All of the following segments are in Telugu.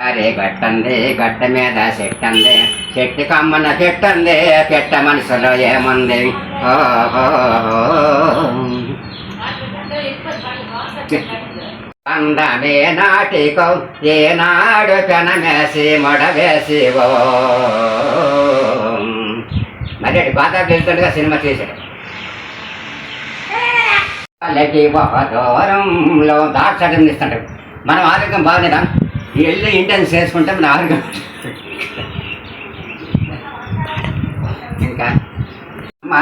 అరే గట్టంది గట్ట మీద చెట్టంది చెట్టు కమ్మన చెట్టంది పెట్ట మనసులో ఏముంది? అందమే నాటికో ఏనాడు పెనమేసి మొడవేసి ఓ. మరి బాగా వెళ్తుండగా సినిమా చేశాడు వాళ్ళకి ఒక దూరంలో దాక్షాటం ఇస్తుంటాడు మనం ఆరోగ్యం బాగునేదా వెళ్ళి ఇంటెన్స్ చేసుకుంటే మన ఆరు ఇంకా మా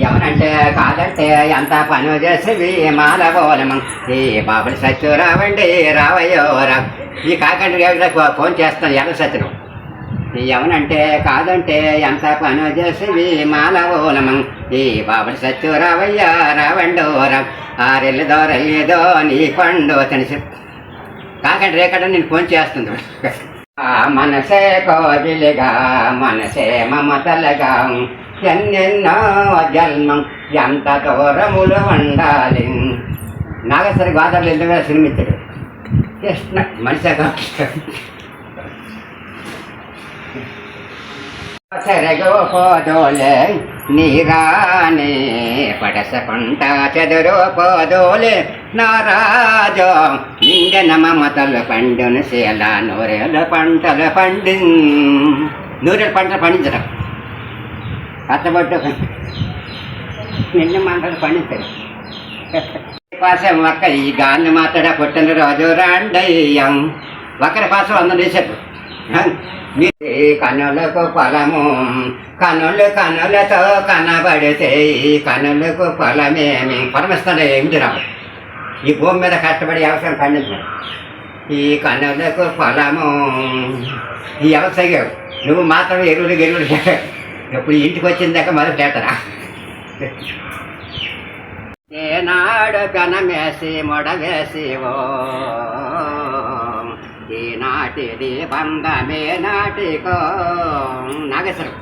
ఎవరంటే కాదంటే ఎంత పని చేసేవి? మాలబోలమం ఈ బాబులు సత్యం రావండి రావయ్యో రా. ఈ కాకండి ఫోన్ చేస్తాను ఎర్ర సత్యం ఎవనంటే కాదంటే ఎంత పని చేసేవి? మాలబోలమం ఈ బాబులు సత్యం రావయ్యా రావండో రా. ఆరెల్లిదో రయ్యేదో నీ పండు తెలిసి కాకండి రేకడ నేను ఫోన్ చేస్తుంది. మనసే కోవిలిగా మనసే మమతలుగా ఎన్నెన్నో జన్మం ఎంత దూరములు ఉండాలి. నాగేశ్వరి గోదావరి ఎందుకు సినిమిత్తుడు కృష్ణ మనిషి సరే గోపోదోలే. నీరానే పడసకుంట చెదురు పోదోలే నారాజో నిండన మమతలు పండును శీల నూరేళ్ళ పంటలు పండి. నూరేళ్ళ పంటలు పండించడం. అత్తబట్టు నిన్న మంటలు పండించారు పాసం ఒక్క ఈ గాన్ని మాట్లాడ పుట్టిన రోజు రాండయ్యం. ఒకరి పాసం అందరూ చేశారు కనులకు ఫలము కనులు కనులతో కనబడితే ఈ కనులకు ఫలమేమి? పరమిస్తాడు ఏమిటి రావు? ఈ భూమి మీద కష్టపడి వ్యవసాయం పండించాడు ఈ కనులకు ఫలము ఈ వ్యవసాయం నువ్వు మాత్రం ఎరువులు గెరువులు ఇప్పుడు ఇంటికి వచ్చిందాక మరి మొదలు చేతరా ఏనాడు కనమేసి మొడవేసి ఓ నాటిది బంధమే నాటికో. నాగేశ్వరం.